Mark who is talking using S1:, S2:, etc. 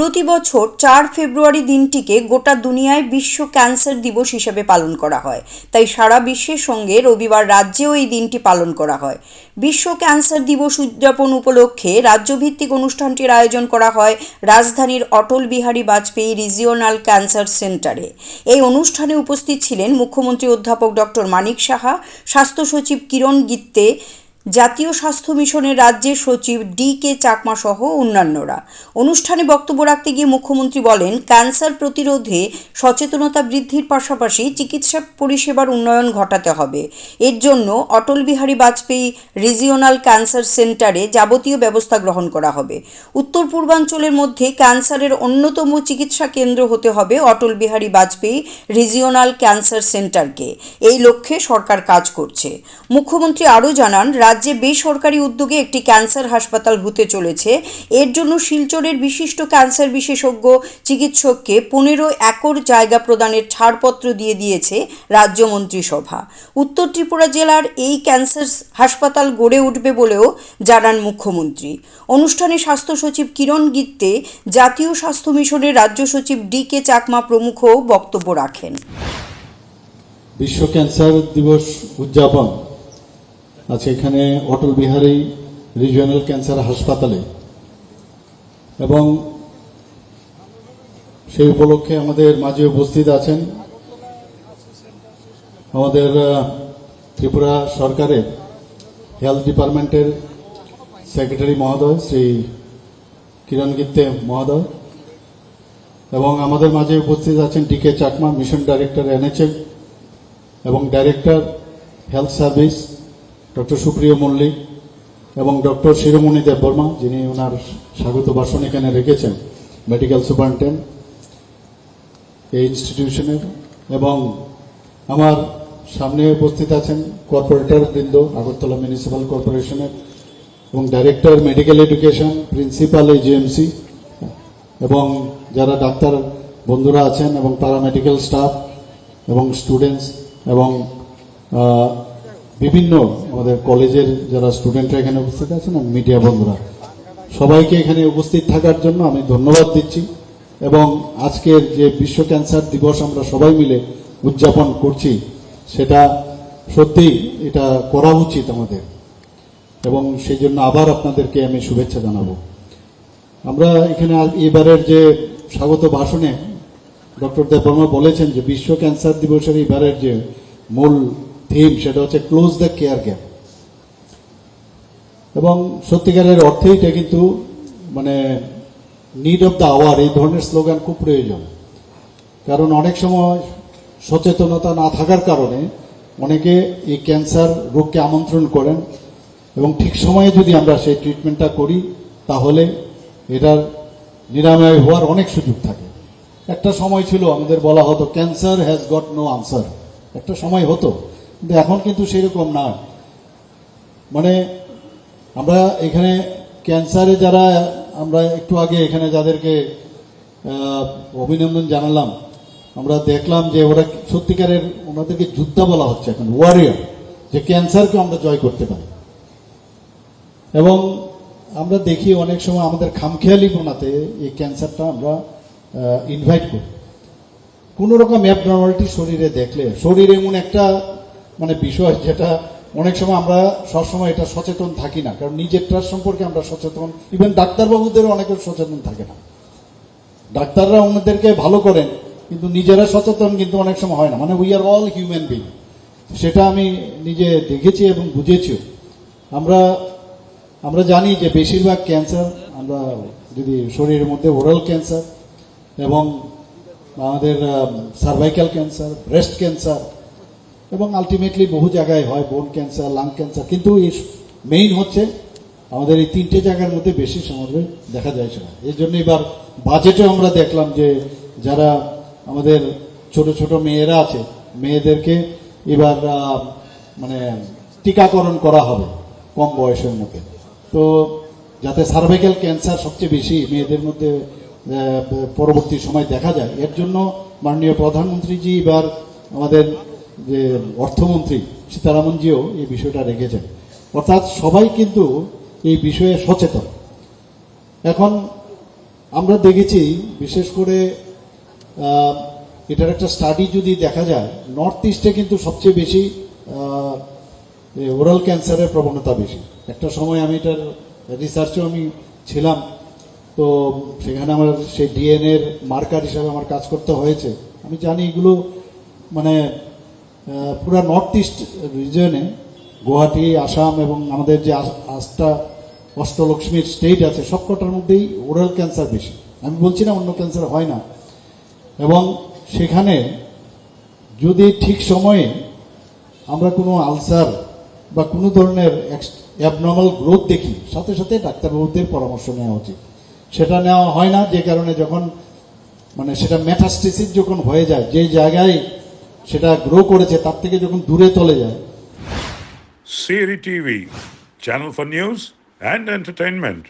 S1: প্রতি বছর চার ফেব্রুয়ারি দিনটিকে গোটা দুনিয়ায় বিশ্ব ক্যান্সার দিবস হিসেবে পালন করা হয়। তাই সারা বিশ্বের সঙ্গে রবিবার রাজ্যেও এই দিনটি পালন করা হয়। বিশ্ব ক্যান্সার দিবস উদযাপন উপলক্ষে রাজ্যভিত্তিক অনুষ্ঠানটির আয়োজন করা হয় রাজধানীর অটল বিহারী বাজপেয়ী রিজিওনাল ক্যান্সার সেন্টারে। এই অনুষ্ঠানে উপস্থিত ছিলেন মুখ্যমন্ত্রী অধ্যাপক ডক্টর মানিক সাহা, স্বাস্থ্য সচিব কিরণ গিত্তে জাতীয় স্বাস্থ্য মিশনের রাজ্যের সচিব ডি কে চাকমা সহ অন্যান্যরা। অনুষ্ঠানে বক্তব্য রাখতে গিয়ে মুখ্যমন্ত্রী বলেন, ক্যান্সার প্রতিরোধে সচেতনতা বৃদ্ধির পাশাপাশি চিকিৎসা পরিষেবার উন্নয়ন ঘটাতে হবে। এর জন্য অটল বিহারী বাজপেয়ী রিজিওনাল ক্যান্সার সেন্টারে যাবতীয় ব্যবস্থা গ্রহণ করা হবে। উত্তর পূর্বাঞ্চলের মধ্যে ক্যান্সারের অন্যতম চিকিৎসা কেন্দ্র হতে হবে অটল বিহারী বাজপেয়ী রিজিওনাল ক্যান্সার সেন্টারকে। এই লক্ষ্যে সরকার কাজ করছে। মুখ্যমন্ত্রী আরও জানান রাজ্যে বেসরকারি উদ্যোগে একটি ক্যান্সার হাসপাতাল হতে চলেছে। এর জন্য শিলচরের বিশিষ্ট ক্যান্সার বিশেষজ্ঞ চিকিৎসককে পনেরো একর জায়গা প্রদানের ছাড়পত্র দিয়ে দিয়েছে রাজ্য মন্ত্রিসভা। উত্তর ত্রিপুরা জেলার এই ক্যান্সার হাসপাতাল গড়ে উঠবে বলেও জানান মুখ্যমন্ত্রী। অনুষ্ঠানে স্বাস্থ্য সচিব কিরণ গিত্তে, জাতীয় স্বাস্থ্য মিশনের রাজ্য সচিব ডি কে চাকমা প্রমুখ বক্তব্য রাখেন।
S2: বিশ্ব ক্যান্সার দিবস উদযাপন আছে এখানে অটল বিহারী রিজিওনাল ক্যান্সার হাসপাতালে। এবং সেই উপলক্ষে আমাদের মাঝে উপস্থিত আছেন আমাদের ত্রিপুরা সরকারের হেলথ ডিপার্টমেন্টের সেক্রেটারি মহোদয়, শ্রী কিরণ গিত্তে মহোদয়। এবং আমাদের মাঝে উপস্থিত আছেন D K Chakma, mission director NHM এবং director health service doctor Supriya Mallick এবং ডক্টর শিরোমণি দেব বর্মা, যিনি ওনার স্বাগত ভাষণ এখানে রেখেছেন, মেডিকেল সুপারিনটেন্ডেন্ট, এই ইনস্টিটিউশনের। এবং আমার সামনে উপস্থিত আছেন কর্পোরেটর বৃন্দ, আগরতলা মিউনিসিপ্যাল কর্পোরেশনের, এবং ডাইরেক্টর মেডিকেল এডুকেশন, প্রিন্সিপাল এই জিএমসি এবং যারা ডাক্তার বন্ধুরা আছেন, এবং প্যারামেডিক্যাল স্টাফ, এবং স্টুডেন্টস, এবং বিভিন্ন আমাদের কলেজের যারা স্টুডেন্টরা এখানে উপস্থিত আছেন এবং মিডিয়া বন্ধুরা, সবাইকে এখানে উপস্থিত থাকার জন্য আমি ধন্যবাদ দিচ্ছি এবং আজকের যে বিশ্ব ক্যান্সার দিবস আমরা সবাই মিলে উদযাপন করছি, সেটা সত্যি এটা করা উচিত আমাদের। এবং সেই জন্য আবার আপনাদেরকে আমি শুভেচ্ছা জানাব। আমরা এখানে এবারের যে স্বাগত ভাষণে ডক্টর দেববর্মা বলেছেন যে বিশ্ব ক্যান্সার দিবসের এবারের যে মূল থিম, সেটা হচ্ছে ক্লোজ দ্য কেয়ার গ্যাপ। এবং সত্যিকারের অর্থে এটা কিন্তু মানে নিড অফ দ্য আওয়ার এই ধরনের স্লোগান খুব প্রয়োজন। কারণ অনেক সময় সচেতনতা না থাকার কারণে অনেকে এই ক্যান্সার রোগকে আমন্ত্রণ করেন এবং ঠিক সময়ে যদি আমরা সেই ট্রিটমেন্টটা করি, তাহলে এটার নিরাময় হওয়ার অনেক সুযোগ থাকে। একটা সময় ছিল, আমাদের বলা হতো cancer has got no answer একটা সময় হতো। কিন্তু এখন কিন্তু সেরকম না। মানে আমরা এখানে ক্যান্সারে যারা, আমরা একটু আগে এখানে যাদেরকে অভিনন্দন জানালাম, আমরা দেখলাম যে ওরা সত্যিকারের ওনাদেরকে যোদ্ধা বলা হচ্ছে এখন ওয়ারিয়ার যে ক্যান্সারকে আমরা জয় করতে পারি। এবং আমরা দেখি অনেক সময় আমাদের খামখেয়ালি প্রণাতে এই ক্যান্সারটা আমরা ইনভাইট করি। কোন রকম অ্যাবনর্মালিটি শরীরে দেখলে, শরীর এমন একটা মানে বিষয় যেটা অনেক সময় আমরা সবসময় এটা সচেতন থাকি না, কারণ নিজেরটার সম্পর্কে আমরা সচেতন। ইভেন ডাক্তারবাবুদেরও অনেকে সচেতন থাকে না। ডাক্তাররা অন্যদেরকে ভালো করেন, কিন্তু নিজেরা সচেতন কিন্তু অনেক সময় হয় না। মানে we are all human being সেটা আমি নিজে দেখেছি এবং বুঝেছিও। আমরা আমরা জানি যে বেশিরভাগ ক্যান্সার আমরা যদি শরীরের মধ্যে ওরাল ক্যান্সার এবং আমাদের সার্ভাইকাল ক্যান্সার ব্রেস্ট ক্যান্সার এবং আলটিমেটলি বহু জায়গায় হয় বোন ক্যান্সার লাং ক্যান্সার কিন্তু এই মেইন হচ্ছে আমাদের এই তিনটে জায়গার মধ্যে বেশি সমাজে দেখা যায় সেটা। এর জন্য এবার বাজেটে আমরা দেখলাম যে যারা আমাদের ছোট ছোট মেয়েরা আছে, মেয়েদেরকে এবার মানে টিকাকরণ করা হবে কম বয়সের মধ্যে। তো যাতে সার্ভাইকাল ক্যান্সার সবচেয়ে বেশি মেয়েদের মধ্যে পরবর্তী সময় দেখা যায়, এর জন্য মাননীয় প্রধানমন্ত্রীজি এবার আমাদের যে অর্থমন্ত্রী সীতারামনজিও এই বিষয়টা রেখেছেন। অর্থাৎ সবাই কিন্তু এই বিষয়ে সচেতন। এখন আমরা দেখেছি, বিশেষ করে এটার একটা স্টাডি যদি দেখা যায় নর্থ ইস্টে কিন্তু সবচেয়ে বেশি ওরাল ক্যান্সারের প্রবণতা বেশি। একটা সময় আমি এটার রিসার্চেও আমি ছিলাম, তো সেখানে আমার সেই ডিএনএর মার্কার হিসাবে আমার কাজ করতে হয়েছে। আমি জানি এগুলো মানে পুরা নর্থ ইস্ট রিজনে গুয়াহাটি, আসাম এবং আমাদের যে আস- আটটা অষ্টলক্ষ্মীর স্টেট আছে, সবকটার মধ্যেই ওরাল ক্যান্সার বেশি। আমি বলছি না অন্য ক্যান্সার হয় না। এবং সেখানে যদি ঠিক সময়ে আমরা কোনো আলসার বা কোনো ধরনের অ্যাবনর্মাল গ্রোথ দেখি, সাথে সাথে ডাক্তারবাবুদের পরামর্শ নেওয়া উচিত। সেটা নেওয়া হয় না, যে কারণে যখন মানে সেটা মেটাস্টিসিস যখন হয়ে যায়, যে জায়গায় সেটা গ্রো করেছে, তার থেকে যখন দূরে চলে যায়।
S3: Siri TV channel for news and entertainment